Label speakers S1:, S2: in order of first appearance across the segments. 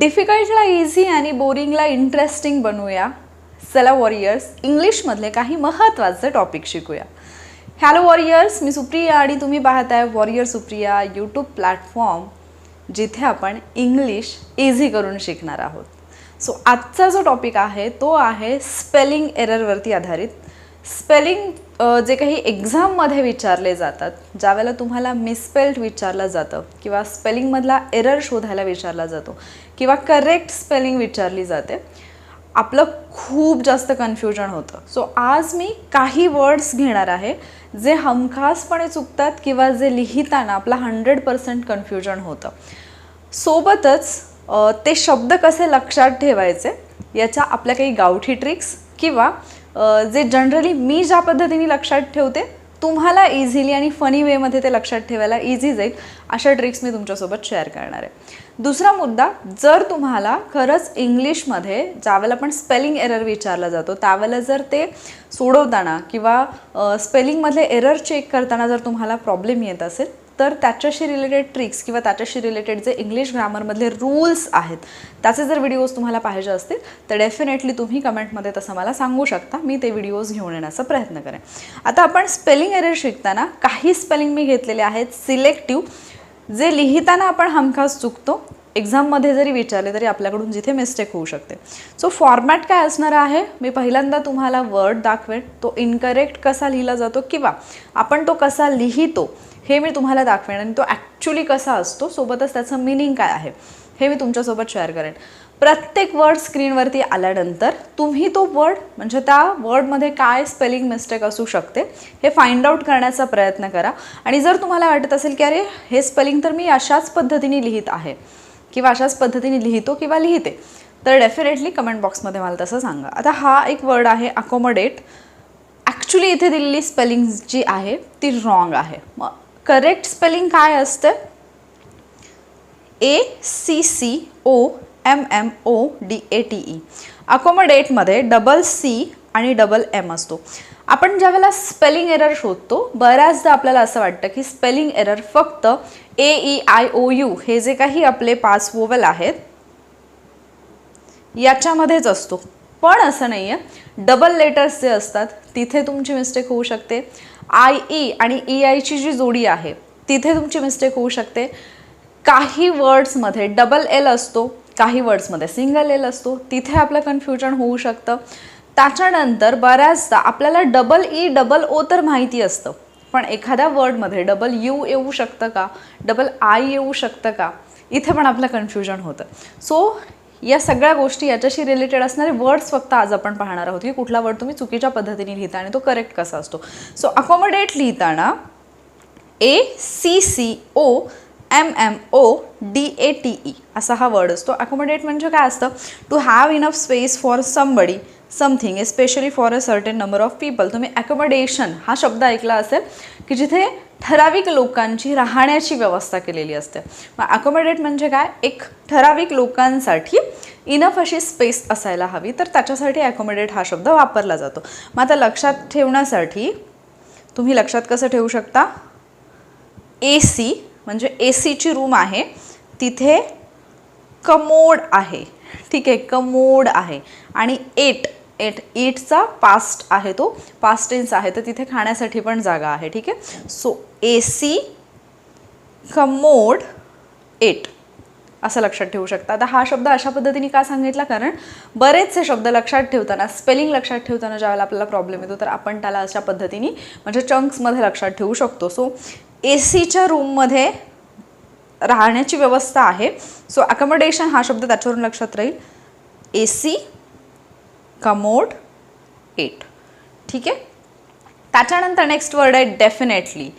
S1: डिफिकल्टला easy आणि बोरिंगला interesting बनवूया. चला वॉरियर्स इंग्लिशमधले काही महत्त्वाचे टॉपिक शिकूया. हॅलो वॉरियर्स मी सुप्रिया आणि तुम्ही पाहताय वॉरियर सुप्रिया यूट्यूब प्लॅटफॉर्म जिथे आपण इंग्लिश इझी करून शिकणार आहोत. सो आजचा जो टॉपिक आहे तो आहे स्पेलिंग एररवरती आधारित स्पेलिंग जे काही एक्झाममध्ये विचारले जातात ज्यावेळेला तुम्हाला मिसस्पेल्ड विचारलं जातं किंवा स्पेलिंगमधला एरर शोधायला विचारला जातो किंवा करेक्ट स्पेलिंग विचारली जाते आपलं खूप जास्त कन्फ्युजन होतं. सो आज मी काही वर्ड्स घेणार आहे जे हमखासपणे चुकतात किंवा जे लिहिताना आपला हंड्रेड पर्सेंट कन्फ्युजन होतं. सोबतच ते शब्द कसे लक्षात ठेवायचे याच्या आपल्या काही गावठी ट्रिक्स किंवा जे जनरली मी ज्या पद्धतीने लक्षात ठेवते तुम्हाला इझिली आणि फनी वेमध्ये ते लक्षात ठेवायला इझी जाईल. अशा ट्रिक्स मी तुमच्यासोबत शेअर करणार आहे. दुसरा मुद्दा जर तुम्हाला खरंच इंग्लिशमध्ये ज्यावेळेला आपण स्पेलिंग एरर विचारला जातो त्यावेळेला जर ते सोडवताना किंवा स्पेलिंगमधले एरर चेक करताना जर तुम्हाला प्रॉब्लेम येत असेल तर त्याच्याशी रिलेटेड ट्रिक्स किंवा त्याच्याशी रिलेटेड जे इंग्लिश ग्रामरमधले रूल्स आहेत त्याचे जर व्हिडिओज तुम्हाला पाहिजे असतील तर डेफिनेटली तुम्ही कमेंटमध्ये तसं मला सांगू शकता. मी ते व्हिडिओज घेऊन येण्याचा प्रयत्न करेन. आता आपण स्पेलिंग एरर शिकताना काही स्पेलिंग मी घेतलेले आहेत. सिलेक्टिव्ह जे लिहिताना आपण हमखास चुकतो एक्झाममध्ये जरी विचारले तरी आपल्याकडून जिथे मिस्टेक होऊ शकते. सो फॉर्मॅट काय असणार आहे? मी पहिल्यांदा तुम्हाला वर्ड दाखवेन. तो इनकरेक्ट कसा लिहिला जातो किंवा आपण तो कसा लिहितो हे मी तुम्हाला दाखवेन आणि तो ॲक्च्युली कसा असतो सोबतच त्याचं मिनिंग काय आहे हे मी तुमच्यासोबत शेअर करेन. प्रत्येक वर्ड स्क्रीनवरती आल्यानंतर तुम्ही तो वर्ड म्हणजे त्या वर्डमध्ये काय स्पेलिंग मिस्टेक असू शकते हे फाइंड आउट करण्याचा प्रयत्न करा. आणि जर तुम्हाला वाटत असेल की अरे हे स्पेलिंग तर मी अशाच पद्धतीने लिहित आहे. किंवा अशाच पद्धतीने लिहितो किंवा लिहिते तर डेफिनेटली कमेंट बॉक्समध्ये मला तसं सांगा. आता हा एक वर्ड आहे अकोमोडेट ॲक्च्युली इथे दिलेली स्पेलिंग जी आहे ती रॉंग आहे. मग करेक्ट स्पेलिंग काय असते? A C C O M M O D A T E अकोमोडेटमध्ये double C आणि डबल एम असतो. आपण ज्यावेळेला स्पेलिंग एरर शोधतो बऱ्याचदा आपल्याला असं वाटतं की स्पेलिंग एरर फक्त A E I O U हे जे काही आपले पाच वोवल आहेत याच्यामध्येच असतो. पण असं नाही आहे डबल लेटर्स जे असतात तिथे तुमची मिस्टेक होऊ शकते. आय ई आणि ई आयची जी जोडी आहे तिथे तुमची मिस्टेक होऊ शकते. काही वर्ड्समध्ये डबल एल असतो काही वर्ड्समध्ये सिंगल एल असतो तिथे आपलं कन्फ्युजन होऊ शकतं. त्याच्यानंतर बऱ्याचदा आपल्याला डबल ई डबल ओ तर माहिती असतं. पण एखाद्या वर्डमध्ये डबल यू येऊ शकतं का? डबल आय येऊ शकतं का? इथे पण आपलं कन्फ्युजन होतं. सो या सगळ्या गोष्टी याच्याशी रिलेटेड असणारे वर्ड्स फक्त आज आपण पाहणार आहोत. की कुठला वर्ड तुम्ही चुकीच्या पद्धतीने लिहिता आणि तो करेक्ट कसा असतो? सो अकोमोडेट लिहिताना A C C O M M O D A T E असा हा वर्ड असतो. अकोमोडेट म्हणजे काय असतं? To have enough space for somebody something especially for a certain number of people तुम्ही ॲकोमोडेशन हा शब्द ऐकला असेल की जिथे ठराविक लोकांची राहण्याची व्यवस्था केलेली असते. मग अकोमोडेट म्हणजे काय? एक ठराविक लोकांसाठी इनफ अशी स्पेस असायला हवी तर त्याच्यासाठी अकोमोडेट हा शब्द वापरला जातो. मग आता लक्षात ठेवण्यासाठी तुम्ही लक्षात कसं ठेवू शकता? ए सी म्हणजे ए सीची रूम आहे तिथे कमोड आहे. ठीक आहे कमोड आहे. आणि एट एट एटचा पास्ट आहे तो पास्ट टेन्स आहे तर तिथे खाण्यासाठी पण जागा आहे ठीक आहे? So A C commode ate असं लक्षात ठेवू शकता. आता हा शब्द अशा पद्धतीने का सांगितला? कारण बरेचसे शब्द लक्षात ठेवताना स्पेलिंग लक्षात ठेवताना ज्यावेळेला आपल्याला प्रॉब्लेम येतो तर आपण त्याला अशा पद्धतीने म्हणजे चंक्समध्ये लक्षात ठेवू शकतो. सो ए सीच्या रूममध्ये राहण्याची व्यवस्था आहे. सो अकोमोडेशन हा शब्द त्याच्यावरून लक्षात राहील. ए सी कमोड एट ठीक आहे? त्याच्यानंतर नेक्स्ट वर्ड आहे डेफिनेटली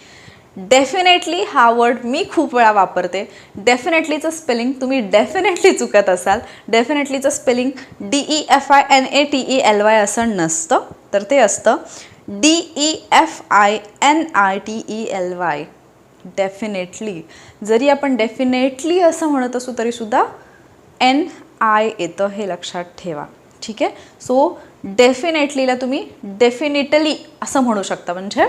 S1: डेफिनेटली हा वर्ड मी खूप वेळा वापरते. डेफिनेटलीचं स्पेलिंग तुम्ही डेफिनेटली चुकत असाल. डेफिनेटलीचं spelling D E F I N A T E L Y असं नसतं. तर ते असतं D E F I N I T E L Y definitely जरी आपण डेफिनेटली असं म्हणत असू तरीसुद्धा एन आय येतं हे लक्षात ठेवा. ठीक आहे? सो डेफिनेटलीला तुम्ही डेफिनेटली असं म्हणू शकता. म्हणजे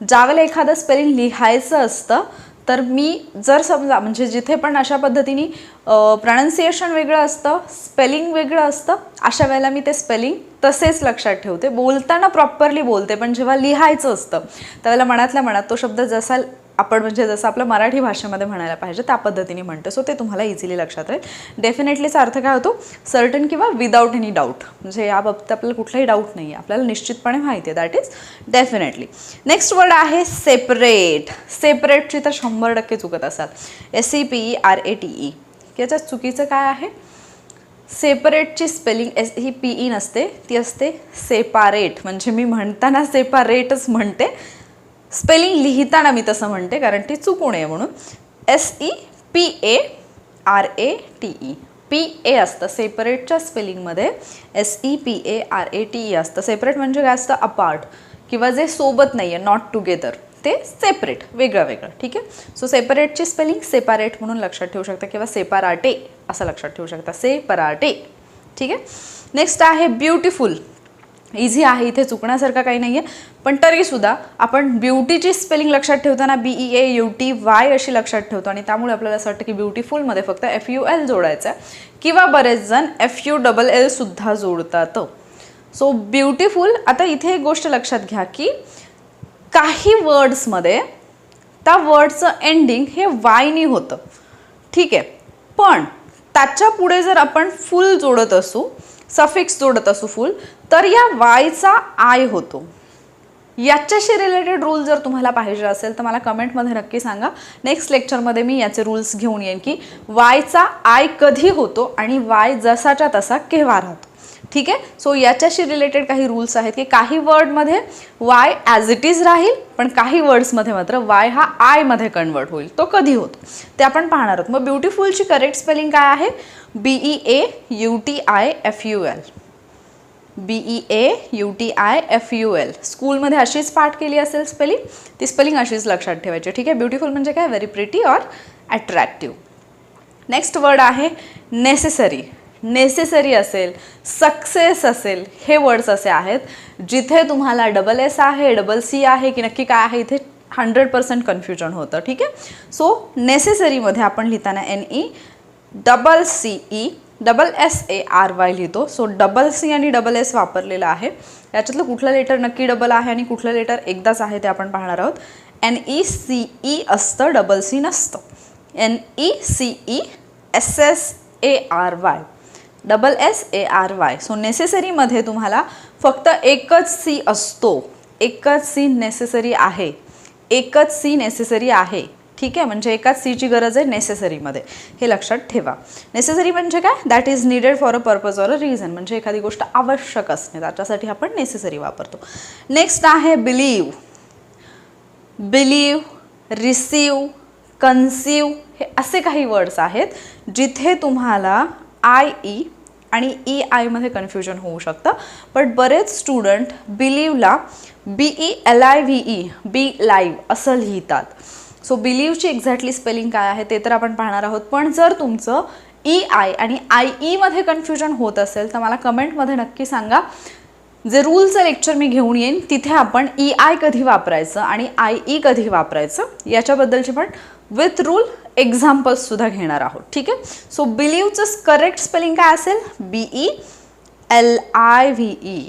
S1: ज्यावेळेला एखादं स्पेलिंग लिहायचं असतं तर मी जर समजा म्हणजे जिथे पण अशा पद्धतीने प्रनाऊन्सिएशन वेगळं असतं स्पेलिंग वेगळं असतं अशा वेळेला मी ते स्पेलिंग तसेच लक्षात ठेवते. बोलताना प्रॉपरली बोलते पण जेव्हा लिहायचं असतं त्यावेळेला मनातल्या मनात तो शब्द जसा आपण म्हणजे जसं आपलं मराठी भाषेमध्ये म्हणायला पाहिजे त्या पद्धतीने म्हणतो. सो ते तुम्हाला इझिली लक्षात राहील. डेफिनेटलीचा अर्थ काय होतो? सर्टन किंवा विदाऊट एनी डाऊट म्हणजे या बाबतीत आपल्याला कुठलाही डाऊट नाही आहे आपल्याला निश्चितपणे माहिती आहे. That is definitely next word आहे सेपरेट सेपरेटची तर शंभर टक्के चुकत असतात S C P E R A T E याच्यात चुकीचं काय आहे? सेपरेटची स्पेलिंग एस ही पी ई नसते. ती असते सेपारेट म्हणजे मी म्हणताना सेपारेटच म्हणते. स्पेलिंग लिहिताना मी तसं म्हणते कारण ती चुकू नये म्हणून. S E P A R A T E P A असतं सेपरेटच्या स्पेलिंगमध्ये S E P A R A T E असतं. सेपरेट म्हणजे काय असतं? अपार्ट किंवा जे सोबत नाही आहे नॉट टुगेदर ते सेपरेट वेगळं वेगळं. ठीक आहे? सो सेपरेटची स्पेलिंग सेपारेट म्हणून लक्षात ठेवू शकता किंवा सेपाराटे असं लक्षात ठेवू शकता. सेपराटे ठीक आहे? नेक्स्ट आहे ब्युटिफुल इझी आहे इथे चुकण्यासारखं काही नाही आहे पण तरीसुद्धा आपण ब्युटीची स्पेलिंग लक्षात ठेवताना B E A U T Y अशी लक्षात ठेवतो. आणि त्यामुळे आपल्याला असं वाटतं की ब्युटीफुलमध्ये फक्त एफ यू एल जोडायचं आहे किंवा बरेच जण एफ यू डबल एलसुद्धा जोडतात. सो ब्युटिफुल आता इथे एक गोष्ट लक्षात घ्या की काही वर्ड्समध्ये त्या वर्डचं एंडिंग हे वायनी होतं. ठीक आहे. पण त्याच्या पुढे जर आपण फुल जोडत असू सफिक्स जोडत असू फुल तर या वायचा आय होतो. याच्याशी रिलेटेड रूल जर तुम्हाला पाहिजे असेल तर मला कमेंटमध्ये नक्की सांगा. नेक्स्ट लेक्चरमध्ये मी याचे रूल्स घेऊन येईन की वायचा आय कधी होतो आणि वाय जसाच्या तसा केव्हा राहतो. ठीक आहे? सो याच्याशी रिलेटेड काही रूल्स आहेत की काही वर्डमध्ये वाय ॲज इट इज राहील पण काही वर्ड्समध्ये मात्र वाय हा आयमध्ये कन्वर्ट होईल. तो कधी होतो? ते आपण पाहणार आहोत. मग ब्युटिफुलची करेक्ट स्पेलिंग काय आहे? B E A U T I F U L B E A U T I F U L स्कूलमध्ये अशीच पाठ केली असेल स्पेलिंग ती स्पेलिंग अशीच लक्षात ठेवायची. ठीक आहे? ब्युटिफुल म्हणजे काय? Very pretty or attractive next word आहे नेसेसरी नेसेसरी असेल सक्सेस असेल हे वर्ड्स असे आहेत जिथे तुम्हाला डबल एस आहे डबल सी आहे की नक्की काय आहे इथे हंड्रेड पर्सेंट कन्फ्युजन होतं ठीक आहे? सो नेसेसरीमध्ये आपण लिहिताना N E double C E double S A R Y लिहितो. सो डबल सी आणि डबल एस वापरलेलं आहे. याच्यातलं कुठलं लेटर नक्की डबल आहे आणि कुठलं लेटर एकदाच आहे ते आपण पाहणार आहोत. एन ई सी ई असतं डबल सी नसतं. N E C E S S A R Y double S A R Y. So नेसेसरीमध्ये तुम्हाला फक्त एकच सी असतो. एकच सी नेसेसरी आहे. एकच सी नेसेसरी आहे. ठीक आहे? म्हणजे एकाच सीची गरज आहे नेसेसरीमध्ये हे लक्षात ठेवा. नेसेसरी म्हणजे काय? That is needed for a purpose or a reason म्हणजे एखादी गोष्ट आवश्यक असणे. त्याच्यासाठी आपण नेसेसरी वापरतो. नेक्स्ट आहे बिलीव बिलीव रिसीव कन्सीव हे असे काही वर्ड्स आहेत जिथे तुम्हाला आय ई आणि ई आयमध्ये कन्फ्युजन होऊ शकतं. बट बरेच student बिलीवला B E L I V E B live असं लिहितात. सो बिलीवची एक्झॅक्टली स्पेलिंग काय आहे ते तर आपण पाहणार आहोत. पण जर तुमचं ई आय आणि आय ईमध्ये कन्फ्युजन होत असेल तर मला कमेंटमध्ये नक्की सांगा. जे रूलचं लेक्चर मी घेऊन येईन तिथे आपण ई आय कधी वापरायचं आणि आय ई कधी वापरायचं याच्याबद्दलची पण विथ रूल एक्झाम्पल्ससुद्धा घेणार आहोत. ठीक आहे? सो बिलीवचं करेक्ट स्पेलिंग काय असेल? B E L I V E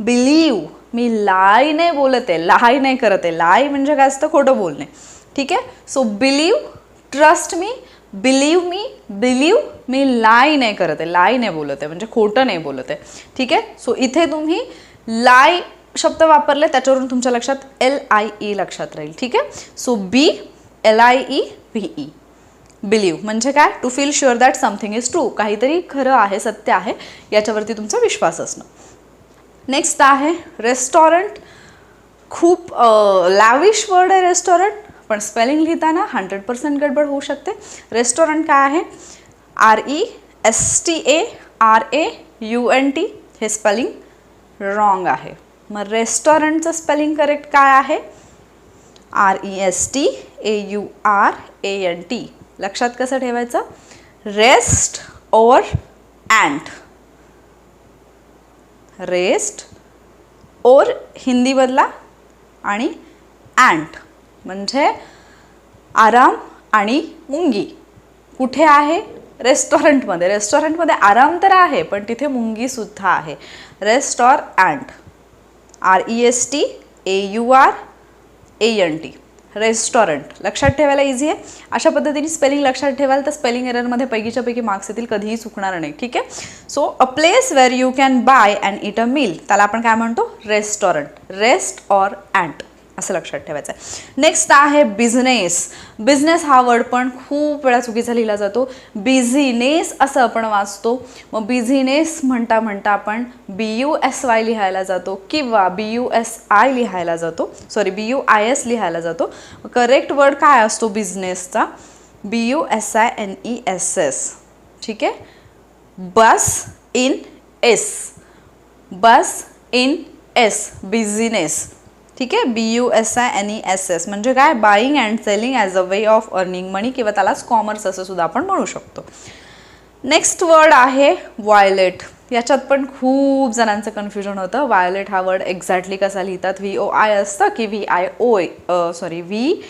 S1: believe me lie नाही बोलत आहे. लाय नाही करत आहे. लाय म्हणजे काय असतं? खोटं बोलणे. ठीक आहे? So believe trust me believe me believe me lie नाही करत आहे. लाय नाही बोलत आहे. म्हणजे खोटं नाही बोलत आहे. ठीक आहे? सो इथे तुम्ही लाय शब्द वापरले त्याच्यावरून तुमच्या लक्षात एल आय ई लक्षात राहील. ठीक आहे? So B L I E V E believe म्हणजे काय? To feel sure that something is true काहीतरी खरं आहे सत्य आहे याच्यावरती तुमचा विश्वास असणं. नेक्स्ट आहे रेस्टॉरंट खूप लॅविश वर्ड आहे रेस्टॉरंट पण स्पेलिंग लिहिताना हंड्रेड पर्सेंट गडबड होऊ शकते. रेस्टॉरंट काय आहे? R E S T A R A U N T हे स्पेलिंग रॉंग आहे. मग रेस्टॉरंटचं स्पेलिंग करेक्ट काय आहे? R E S T A U R A N T लक्षात कसं ठेवायचं? Rest over ant rest or Hindi बदला आणि अँट म्हणजे आराम आणि मुंगी. कुठे आहे? रेस्टॉरंटमध्ये रेस्टॉरंटमध्ये आराम तर आहे पण तिथे मुंगीसुद्धा आहे. Rest or ant R E S T A U R A N T restaurant लक्षात ठेवायला इझी आहे. अशा पद्धतीने स्पेलिंग लक्षात ठेवाल तर स्पेलिंग एररमध्ये पैकीच्या पैकी मार्क्स येतील कधीही चुकणार नाही. ठीक आहे? So a place where you can buy and eat a meal त्याला आपण काय म्हणतो? रेस्टॉरंट रेस्ट ऑर अँट असं लक्षात ठेवायचं आहे. नेक्स्ट आहे बिझनेस बिझनेस हा वर्ड पण खूप वेळा चुकीचा लिहिला जातो. बिझिनेस असं आपण वाचतो. मग बिझिनेस म्हणता म्हणता आपण बी यू एस वाय लिहायला जातो किंवा बी यू एस आय लिहायला जातो. Sorry B U I S लिहायला जातो. करेक्ट वर्ड काय असतो बिझनेसचा B U S I N E S S ठीक आहे? Bus in S bus in S business ठीक आहे? B U S I N E S S म्हणजे काय? Buying and selling as a way of earning money किंवा त्यालाच commerce असं सुद्धा आपण म्हणू शकतो. नेक्स्ट वर्ड आहे वायलेट याच्यात पण खूप जणांचं कन्फ्युजन होतं. वायलेट हा वर्ड एक्झॅक्टली कसा लिहितात? व्ही ओ आय असतं की V I O sorry V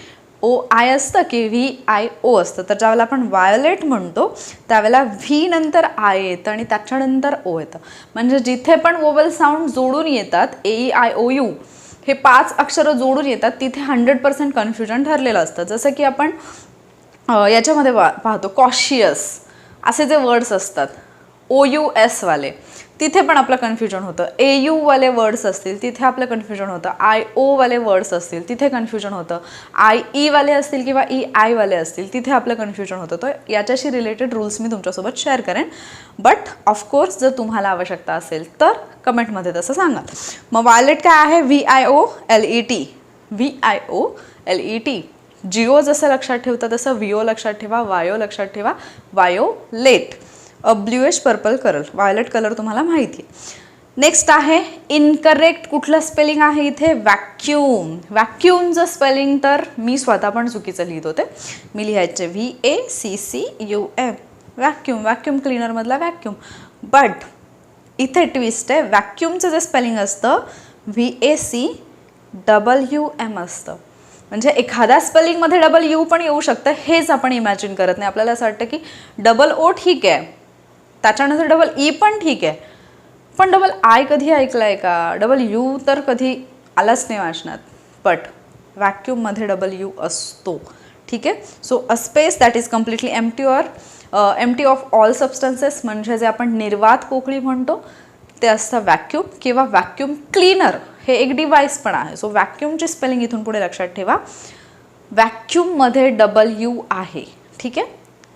S1: O I असतं की व्ही आय ओ असतं. तर ज्यावेळेला आपण वायोलेट म्हणतो त्यावेळेला व्ही नंतर आय येतं आणि त्याच्यानंतर ओ येतं. म्हणजे जिथे पण वोवल साऊंड जोडून येतात A E I O U हे पाच अक्षरं जोडून येतात तिथे हंड्रेड पर्सेंट कन्फ्युजन ठरलेलं असतं. जसं की आपण याच्यामध्ये पाहतो कॉशियस असे जे वर्ड्स असतात ओ यू एसवाले तिथे पण आपलं कन्फ्युजन होतं. ए यूवाले वर्ड्स असतील तिथे आपलं कन्फ्युजन होतं. आय ओवाले वर्ड्स असतील तिथे कन्फ्युजन होतं. आय ईवाले असतील किंवा ई आयवाले असतील तिथे आपलं कन्फ्युजन होतं. तर याच्याशी रिलेटेड रूल्स मी तुमच्यासोबत शेअर करेन. बट ऑफकोर्स जर तुम्हाला आवश्यकता असेल तर कमेंटमध्ये तसं सांगा मग वायलेट काय आहे? V I O L E T V I O L E T Jio जसं लक्षात ठेवतं तसं विओ लक्षात ठेवा वायो लक्षात ठेवा violet bluish purple colour violet colour तुम्हाला माहिती आहे. नेक्स्ट आहे इनकरेक्ट कुठलं स्पेलिंग आहे इथे? व्हॅक्युम व्हॅक्युमचं स्पेलिंग तर मी स्वतः पण चुकीचं लिहित होते. मी लिहायचे V A C C U M vacuum vacuum क्लिनरमधला vacuum but इथे ट्विस्ट आहे. व्हॅक्युमचं जे स्पेलिंग असतं V A C double U M असतं. म्हणजे एखाद्या स्पेलिंगमध्ये डबल यू पण येऊ शकतं. हेच आपण इमॅजिन करत नाही. आपल्याला असं वाटतं की डबल ओ ठीक आहे. त्याच्यानंतर डबल ई पण ठीक आहे. पण डबल आय कधी ऐकलं आहे का? डबल यू तर कधी आलाच नाही वाचनात. बट व्हॅक्यूममध्ये डबल यू असतो. ठीक आहे? So a space that is completely empty or empty of all substances म्हणजे जे आपण निर्वात पोकळी म्हणतो ते असतं व्हॅक्यूम किंवा व्हॅक्यूम क्लीनर हे एक डिव्हाइस पण आहे. सो व्हॅक्यूमची स्पेलिंग इथून पुढे लक्षात ठेवा. व्हॅक्यूममध्ये डबल यू आहे. ठीक आहे?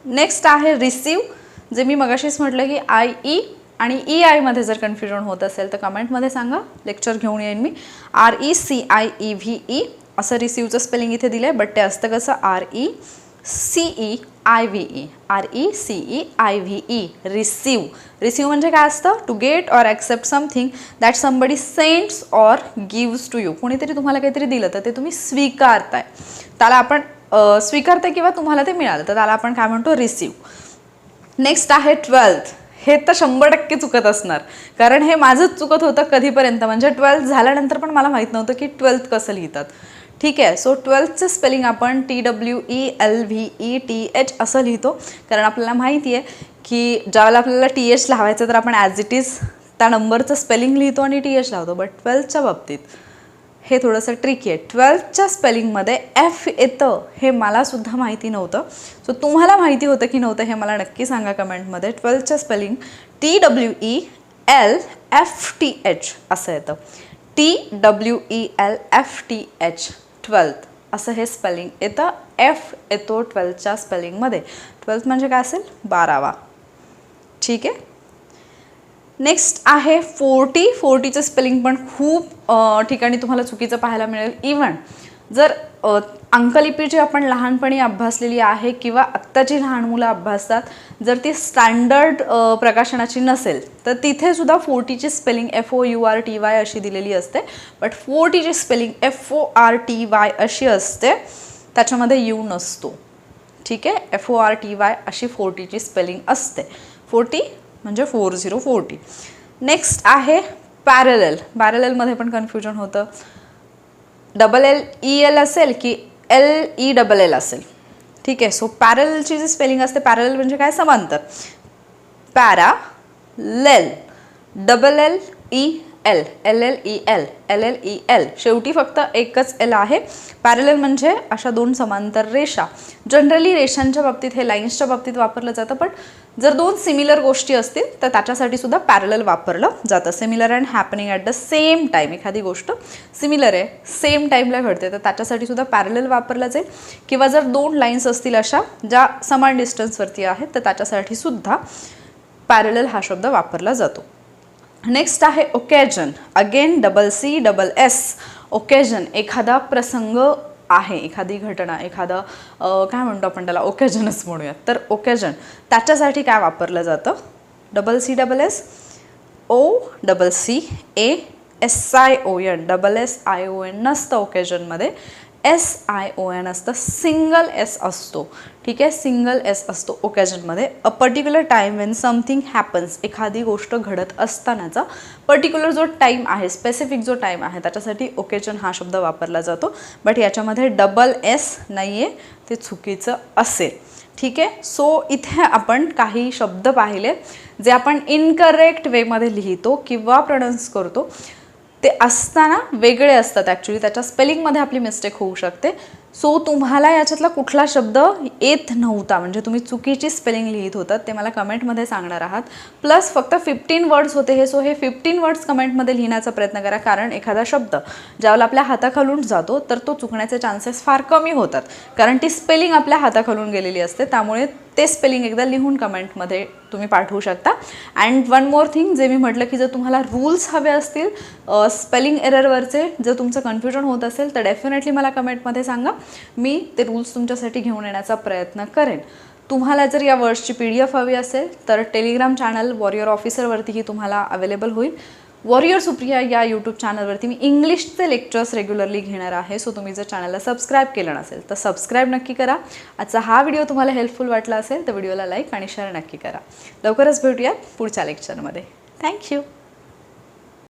S1: नेक्स्ट आहे रिसीव जे मी मगाशीच म्हटलं की आय ई e आणि ई आयमध्ये जर कन्फ्युजन होत असेल तर कमेंटमध्ये सांगा. लेक्चर घेऊन येईन मी. R E C I E V E असं रिसिव्हचं स्पेलिंग इथे दिलं आहे बट ते असतं कसं? R E C E I V E R E C E I V E receive receive म्हणजे काय असतं? To get or accept something that somebody sends or gives to you कोणीतरी तुम्हाला काहीतरी दिलं तर ते तुम्ही स्वीकारताय. त्याला आपण स्वीकारताय किंवा तुम्हाला ते मिळालं तर त्याला आपण काय म्हणतो? रिसिव्ह नेक्स्ट आहे ट्वेल्थ हे तर शंभर टक्के चुकत असणार. कारण हे माझंच चुकत होतं कधीपर्यंत. म्हणजे ट्वेल्थ झाल्यानंतर पण मला माहीत नव्हतं की ट्वेल्थ कसं लिहितात. ठीक आहे सो ट्वेल्थचं स्पेलिंग आपण T W E L V E T H असं लिहितो. कारण आपल्याला माहिती आहे की ज्यावेळेला आपल्याला टी एच लावायचं तर आपण ॲज इट इज त्या नंबरचं स्पेलिंग लिहितो आणि टी एच लावतो. बट ट्वेल्थच्या बाबतीत हे थोडंसं ट्रिकी आहे. ट्वेल्थच्या स्पेलिंगमध्ये एफ येतं हे मला सुद्धा माहिती नव्हतं. सो तुम्हाला माहिती होतं की नव्हतं हे मला नक्की सांगा कमेंटमध्ये. ट्वेल्थच्या spelling T W E L F T H असं येतं. T W E L F T H twelfth असं हे स्पेलिंग येतं. एफ येतो ट्वेल्थच्या स्पेलिंगमध्ये ट्वेल्थ म्हणजे काय असेल? बारावा. ठीक आहे? नेक्स्ट आहे फोर्टी फोर्टीचं स्पेलिंग पण खूप ठिकाणी तुम्हाला चुकीचं पाहायला मिळेल. इवन जर अंकलिपी जी आपण लहानपणी अभ्यासलेली आहे किंवा आत्ताची लहान मुलं अभ्यासतात जर ती स्टँडर्ड प्रकाशनाची नसेल तर तिथे सुद्धा फोर्टीची spelling F O U R T Y अशी दिलेली असते. But फोर्टीची spelling F O R T Y अशी असते त्याच्यामध्ये यू नसतो. ठीक आहे? F O R T Y अशी फोर्टीची स्पेलिंग असते. फोर्टी म्हणजे फोर झिरो फोर्टी. नेक्स्ट आहे पॅरल पॅरलमध्ये पण कन्फ्युजन होतं. डबल एल ई एल असेल की एल ई डबल एल असेल. ठीक आहे सो पॅरलची जी स्पेलिंग असते पॅरल म्हणजे काय? समांतर. Parallel double L E L L L E L L L E L शेवटी फक्त एकच एल आहे. पॅरेलल म्हणजे अशा दोन समांतर रेषा. जनरली रेषांच्या बाबतीत हे लाईन्सच्या बाबतीत वापरलं जातं पण जर दोन सिमिलर गोष्टी असतील तर त्याच्यासाठी सुद्धा पॅरेलल वापरलं जातं. Similar and happening at the same time एखादी गोष्ट सिमिलर आहे सेम टाईमला घडते तर त्याच्यासाठी सुद्धा पॅरेलल वापरलं जाईल. किंवा जर दोन लाईन्स असतील अशा ज्या समान डिस्टन्सवरती आहेत तर त्याच्यासाठी सुद्धा पॅरेलल हा शब्द वापरला जातो. नेक्स्ट आहे occasion again double C double S occasion एखादा प्रसंग आहे एखादी घटना एखादा काय म्हणतो आपण त्याला? ओकेजनच म्हणूयात. तर ओकेजन त्याच्यासाठी काय वापरलं जातं? Double C double S O double C A S I O N double S I O N नसतं ओकेजनमध्ये एस आय ओ एन असतं सिंगल एस असतो. ठीक आहे? सिंगल एस असतो ओकेजनमध्ये a particular time when something happens एखादी गोष्ट घडत असतानाचा पर्टिक्युलर जो टाईम आहे स्पेसिफिक जो टाईम आहे त्याच्यासाठी ओकेजन हा शब्द वापरला जातो. बट याच्यामध्ये डबल एस नाही आहे ते चुकीचं असेल. ठीक आहे? सो इथे आपण काही शब्द पाहिले जे आपण इनकरेक्ट वेमध्ये लिहितो किंवा प्रोनाऊन्स करतो. ते असताना वेगळे असतात ॲक्च्युली त्याच्या स्पेलिंगमध्ये आपली मिस्टेक होऊ शकते. सो तुम्हाला याच्यातला कुठला शब्द येत नव्हता. म्हणजे तुम्ही चुकीची स्पेलिंग लिहित होतात ते मला कमेंटमध्ये सांगणार आहात. प्लस फक्त फिफ्टीन वर्ड्स होते हे सो हे फिफ्टीन वर्ड्स कमेंटमध्ये लिहिण्याचा प्रयत्न करा कारण एखादा शब्द ज्यावेळेला आपल्या हाताखालून जातो तर तो चुकण्याचे चान्सेस फार कमी होतात. कारण ती स्पेलिंग आपल्या हाताखालून गेलेली असते त्यामुळे ते स्पेलिंग एकदा लिहून कमेंटमध्ये तुम्ही पाठवू शकता. अँड वन मोर थिंग जे मी म्हटलं की जर तुम्हाला रूल्स हवे असतील स्पेलिंग एररवरचे जर तुमचं कन्फ्युजन होत असेल तर डेफिनेटली मला कमेंटमध्ये सांगा. मी ते रूल्स तुमच्यासाठी घेऊन येण्याचा प्रयत्न करेन. तुम्हाला जर या वर्ड्सची पी डी एफ हवी असेल तर टेलिग्राम चॅनल वॉरियर ऑफिसरवरतीही तुम्हाला अवेलेबल होईल. वॉरियर सुप्रिया या यूट्यूब चॅनलवरती मी इंग्लिशचे लेक्चर्स रेग्युलरली घेणार आहे. सो तुम्ही जर चॅनलला सबस्क्राईब केलं नसेल तर सबस्क्राईब नक्की करा. आजचा हा व्हिडिओ तुम्हाला हेल्पफुल वाटला असेल तर व्हिडिओला लाईक आणि शेअर नक्की करा. लवकरच भेटूया पुढच्या लेक्चरमध्ये थँक्यू